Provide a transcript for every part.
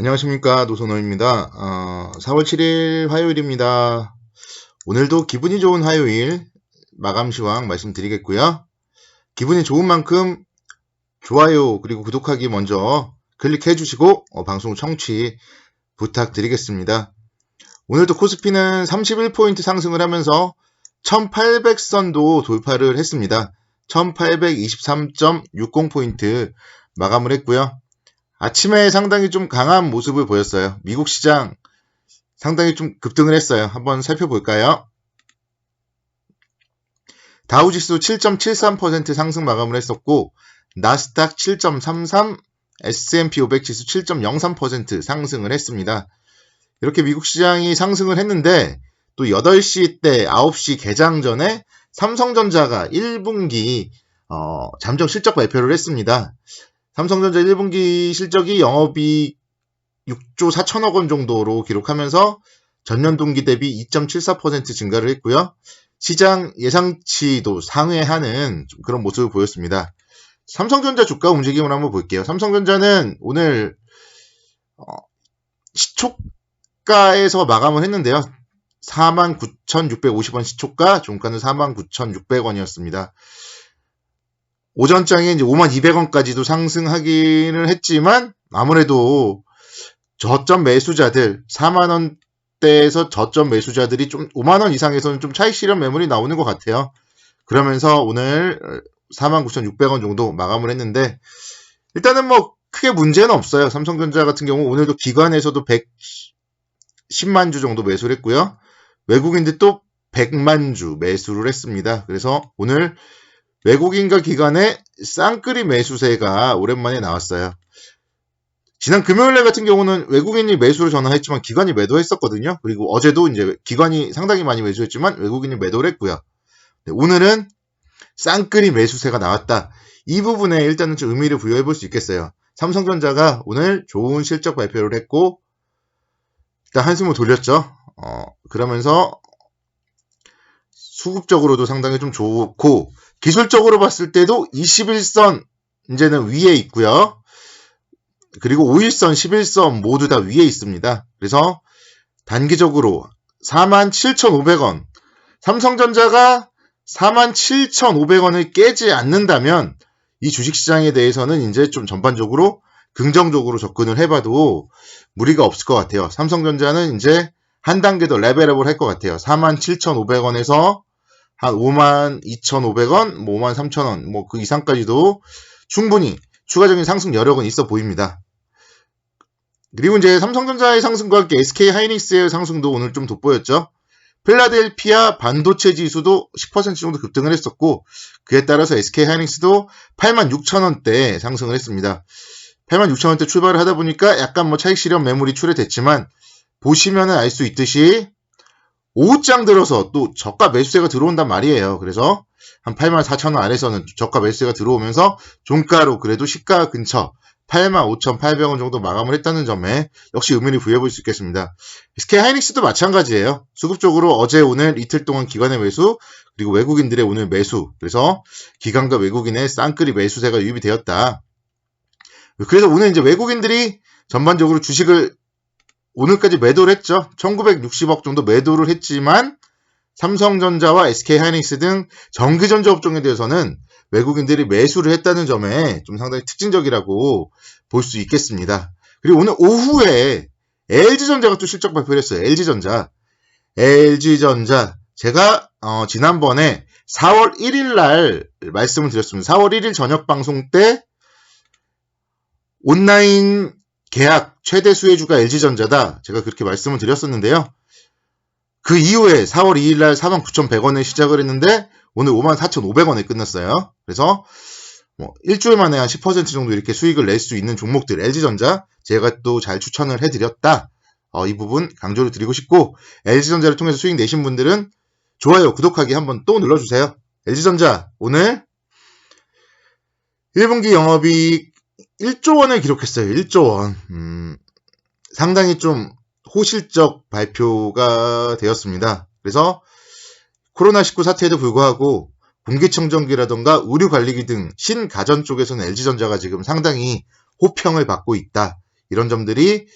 안녕하십니까 노선호입니다. 어, 4월 7일 화요일입니다. 오늘도 기분이 좋은 화요일 마감 시황 말씀드리겠고요. 기분이 좋은 만큼 좋아요 그리고 구독하기 먼저 클릭해 주시고 어, 방송 청취 부탁드리겠습니다. 오늘도 코스피는 31포인트 상승을 하면서 1800선도 돌파를 했습니다. 1823.60포인트 마감을 했고요. 아침에 상당히 좀 강한 모습을 보였어요. 미국 시장 상당히 좀 급등을 했어요. 한번 살펴볼까요? 다우지수 7.73% 상승 마감을 했었고 나스닥 7.33, S&P 500 지수 7.03% 상승을 했습니다. 이렇게 미국 시장이 상승을 했는데 또 8시 때 9시 개장 전에 삼성전자가 1분기 어, 잠정 실적 발표를 했습니다. 삼성전자 1분기 실적이 영업이익 6조 4천억 원 정도로 기록하면서 전년 동기 대비 2.74% 증가를 했고요. 시장 예상치도 상회하는 그런 모습을 보였습니다. 삼성전자 주가 움직임을 한번 볼게요. 삼성전자는 오늘 어, 시초가에서 마감을 했는데요. 49,650원 시초가, 종가는 49,600원이었습니다. 오전장에 이제 5만 200원까지도 상승하기는 했지만 아무래도 저점 매수자들 4만 원대에서 저점 매수자들이 좀 5만 원 이상에서는 좀 차익 실현 매물이 나오는 것 같아요. 그러면서 오늘 49,600원 정도 마감을 했는데 일단은 뭐 크게 문제는 없어요. 삼성전자 같은 경우 오늘도 기관에서도 110만 주 정도 매수를 했고요. 외국인들 또 100만 주 매수를 했습니다. 그래서 오늘 외국인과 기관의 쌍끌이 매수세가 오랜만에 나왔어요. 지난 금요일날 같은 경우는 외국인이 매수를 전화했지만 기관이 매도했었거든요. 그리고 어제도 이제 기관이 상당히 많이 매수했지만 외국인이 매도를 했고요. 네, 오늘은 쌍끌이 매수세가 나왔다. 이 부분에 일단은 좀 의미를 부여해 볼 수 있겠어요. 삼성전자가 오늘 좋은 실적 발표를 했고 일단 한숨을 돌렸죠. 어, 그러면서 수급적으로도 상당히 좀 좋고 기술적으로 봤을 때도 21선 이제는 위에 있고요. 그리고 5일선, 11선 모두 다 위에 있습니다. 그래서 단기적으로 47,500원 삼성전자가 47,500원을 깨지 않는다면 이 주식시장에 대해서는 이제 좀 전반적으로 긍정적으로 접근을 해봐도 무리가 없을 것 같아요. 삼성전자는 이제 한 단계 더 레벨업을 할 것 같아요. 47,500원에서 한 5만 2,500원, 뭐 5만 3,000원, 뭐 그 이상까지도 충분히 추가적인 상승 여력은 있어 보입니다. 그리고 이제 삼성전자의 상승과 함께 SK 하이닉스의 상승도 오늘 좀 돋보였죠. 필라델피아 반도체 지수도 10% 정도 급등을 했었고 그에 따라서 SK 하이닉스도 8만 6천 원대 상승을 했습니다. 8만 6천 원대 출발을 하다 보니까 약간 뭐 차익 실현 매물이 출회됐지만 보시면은 알 수 있듯이 오후장 들어서 또 저가 매수세가 들어온단 말이에요. 그래서 한 8만 4천 원 아래서는 저가 매수세가 들어오면서 종가로 그래도 시가 근처 8만 5,800원 정도 마감을 했다는 점에 역시 의미를 부여해 볼 수 있겠습니다. SK 하이닉스도 마찬가지예요. 수급적으로 어제 오늘 이틀 동안 기관의 매수 그리고 외국인들의 오늘 매수 그래서 기관과 외국인의 쌍끌이 매수세가 유입이 되었다. 그래서 오늘 이제 외국인들이 전반적으로 주식을 오늘까지 매도를 했죠. 1960억 정도 매도를 했지만 삼성전자와 SK하이닉스 등 전기전자 업종에 대해서는 외국인들이 매수를 했다는 점에 좀 상당히 특징적이라고 볼 수 있겠습니다. 그리고 오늘 오후에 LG전자가 또 실적 발표를 했어요. LG전자. LG전자. 제가 어, 지난번에 4월 1일 날 말씀을 드렸습니다. 4월 1일 저녁 방송 때 온라인 계약 최대 수혜주가 LG전자다. 제가 그렇게 말씀을 드렸었는데요. 그 이후에 4월 2일 날 49,100원에 시작을 했는데 오늘 54,500원에 끝났어요. 그래서 뭐 일주일 만에 한 10% 정도 이렇게 수익을 낼 수 있는 종목들 LG전자 제가 또 잘 추천을 해드렸다. 어, 이 부분 강조를 드리고 싶고 LG전자를 통해서 수익 내신 분들은 좋아요, 구독하기 한번 또 눌러주세요. LG전자 오늘 1분기 영업이익 1조 원을 기록했어요. 1조 원. 음, 상당히 좀 호실적 발표가 되었습니다. 그래서 코로나19 사태에도 불구하고 공기청정기라던가 의료관리기 등 신가전 쪽에서는 LG전자가 지금 상당히 호평을 받고 있다. 이런 점들이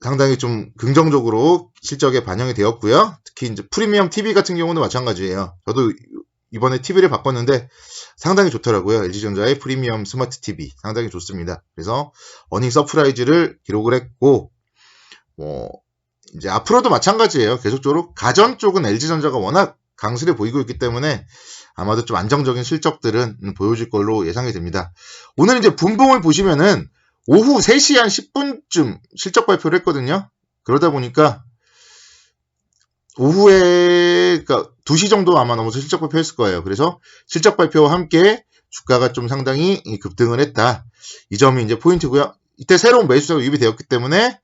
상당히 좀 긍정적으로 실적에 반영이 되었고요. 특히 이제 프리미엄 TV 같은 경우는 마찬가지예요. 저도 이번에 TV를 바꿨는데 상당히 좋더라고요. LG전자의 프리미엄 스마트 TV 상당히 좋습니다. 그래서 어닝 서프라이즈를 기록을 했고 뭐 이제 앞으로도 마찬가지예요. 계속적으로 가전 쪽은 LG전자가 워낙 강세를 보이고 있기 때문에 아마도 좀 안정적인 실적들은 보여줄 걸로 예상이 됩니다. 오늘 이제 분봉을 보시면은 오후 3시 한 10분쯤 실적 발표를 했거든요. 그러다 보니까 오후에 그러니까 2시 정도 아마 넘어서 실적 발표했을 거예요. 그래서 실적 발표와 함께 주가가 좀 상당히 급등을 했다. 이 점이 이제 포인트고요. 이때 새로운 매수세가 유입이 되었기 때문에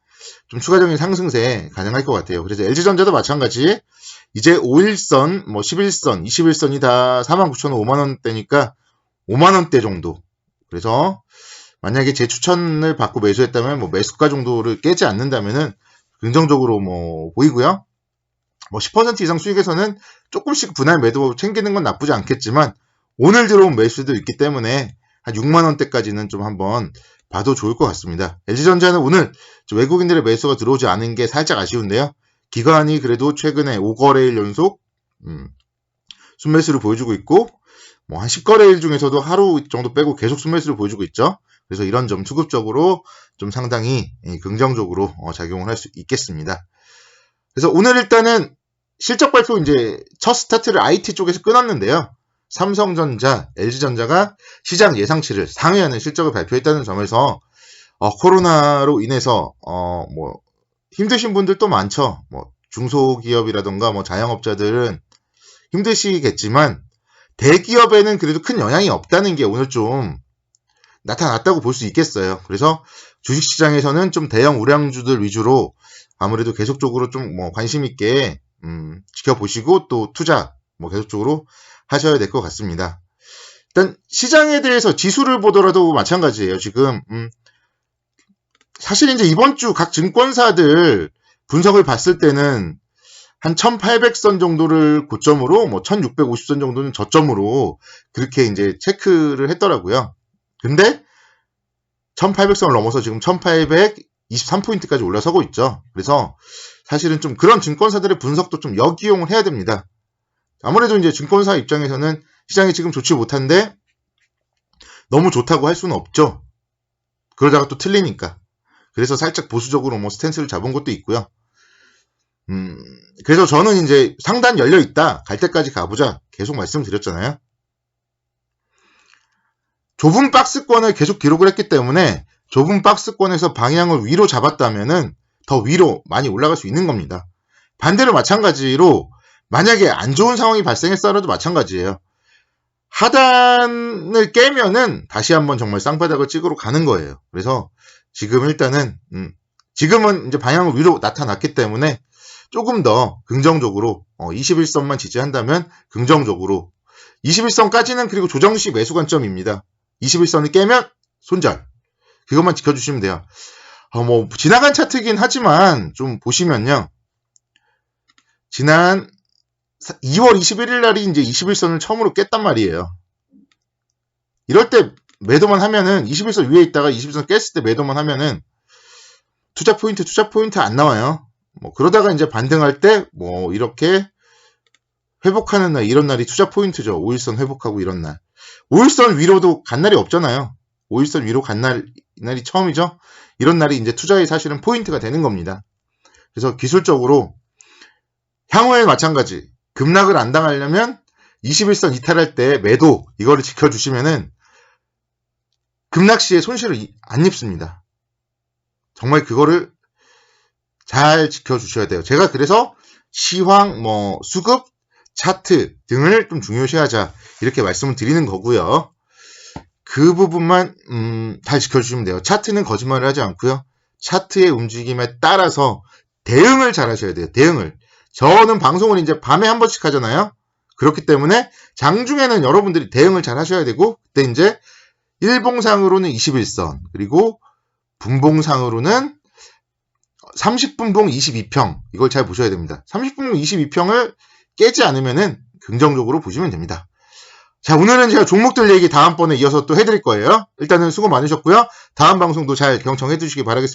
좀 추가적인 상승세 가능할 것 같아요. 그래서 LG전자도 마찬가지 이제 5일선, 뭐 11선, 21선이 다 49,000원, 5만원대니까 5만원대 정도. 그래서 만약에 제 추천을 받고 매수했다면 뭐 매수가 정도를 깨지 않는다면은 긍정적으로 뭐 보이고요. 뭐 10% 이상 수익에서는 조금씩 분할 매도 챙기는 건 나쁘지 않겠지만 오늘 들어온 매수도 있기 때문에 한 6만 원대까지는 좀 한번 봐도 좋을 것 같습니다. LG전자는 오늘 외국인들의 매수가 들어오지 않은 게 살짝 아쉬운데요. 기관이 그래도 최근에 5거래일 연속 음, 순매수를 보여주고 있고 뭐 한 10거래일 중에서도 하루 정도 빼고 계속 순매수를 보여주고 있죠. 그래서 이런 점 수급적으로 좀 상당히 예, 긍정적으로 어, 작용을 할 수 있겠습니다. 그래서 오늘 일단은 실적 발표 이제 첫 스타트를 IT 쪽에서 끊었는데요. 삼성전자, LG전자가 시장 예상치를 상회하는 실적을 발표했다는 점에서 어, 코로나로 인해서 어, 뭐 힘드신 분들도 많죠. 뭐 중소기업이라던가 뭐 자영업자들은 힘드시겠지만 대기업에는 그래도 큰 영향이 없다는 게 오늘 좀 나타났다고 볼 수 있겠어요. 그래서 주식시장에서는 좀 대형 우량주들 위주로 아무래도 계속적으로 좀 뭐 관심 있게 음, 지켜보시고 또 투자 뭐 계속적으로 하셔야 될 것 같습니다. 일단 시장에 대해서 지수를 보더라도 마찬가지예요. 지금 음, 사실 이제 이번 주 각 증권사들 분석을 봤을 때는 한 1800선 정도를 고점으로 뭐 1650선 정도는 저점으로 그렇게 이제 체크를 했더라고요. 근데 1800선을 넘어서 지금 1823포인트까지 올라서고 있죠. 그래서 사실은 좀 그런 증권사들의 분석도 좀 역이용을 해야 됩니다. 아무래도 이제 증권사 입장에서는 시장이 지금 좋지 못한데 너무 좋다고 할 수는 없죠. 그러다가 또 틀리니까. 그래서 살짝 보수적으로 뭐 스탠스를 잡은 것도 있고요. 음, 그래서 저는 이제 상단 열려 있다. 갈 때까지 가보자. 계속 말씀드렸잖아요. 좁은 박스권을 계속 기록을 했기 때문에 좁은 박스권에서 방향을 위로 잡았다면은 더 위로 많이 올라갈 수 있는 겁니다. 반대로 마찬가지로 만약에 안 좋은 상황이 발생했어라도 마찬가지예요. 하단을 깨면은 다시 한번 정말 쌍바닥을 찍으러 가는 거예요. 그래서 지금 일단은 음, 지금은 이제 방향을 위로 나타났기 때문에 조금 더 긍정적으로 어, 21선만 지지한다면 긍정적으로 21선까지는 그리고 조정시 매수 관점입니다. 21선을 깨면 손절 그것만 지켜주시면 돼요. 어, 뭐 지나간 차트긴 하지만 좀 보시면요. 지난 2월 21일 날이 이제 21선을 처음으로 깼단 말이에요. 이럴 때 매도만 하면은 21선 위에 있다가 21선 깼을 때 매도만 하면은 투자 포인트 투자 포인트 안 나와요. 뭐 그러다가 이제 반등할 때 뭐 이렇게 회복하는 날 이런 날이 투자 포인트죠. 5일선 회복하고 이런 날. 5일선 위로도 간 날이 없잖아요. 5일선 위로 간 날, 날이 처음이죠. 이런 날이 이제 투자의 사실은 포인트가 되는 겁니다. 그래서 기술적으로 향후에 마찬가지 급락을 안 당하려면 21선 이탈할 때 매도 이거를 지켜주시면은 급락 시에 손실을 안 입습니다. 정말 그거를 잘 지켜주셔야 돼요. 제가 그래서 시황, 뭐 수급, 차트 등을 좀 중요시하자 이렇게 말씀을 드리는 거고요. 그 부분만 음, 잘 지켜주시면 돼요. 차트는 거짓말을 하지 않고요. 차트의 움직임에 따라서 대응을 잘 하셔야 돼요. 대응을. 저는 방송을 이제 밤에 한 번씩 하잖아요. 그렇기 때문에 장중에는 여러분들이 대응을 잘 하셔야 되고 그때 이제 일봉상으로는 21선 그리고 분봉상으로는 30분봉 22평 이걸 잘 보셔야 됩니다. 30분봉 22평을 깨지 않으면은 긍정적으로 보시면 됩니다. 자 오늘은 제가 종목들 얘기 다음번에 이어서 또 해드릴 거예요. 일단은 수고 많으셨고요. 다음 방송도 잘 경청해 주시기 바라겠습니다.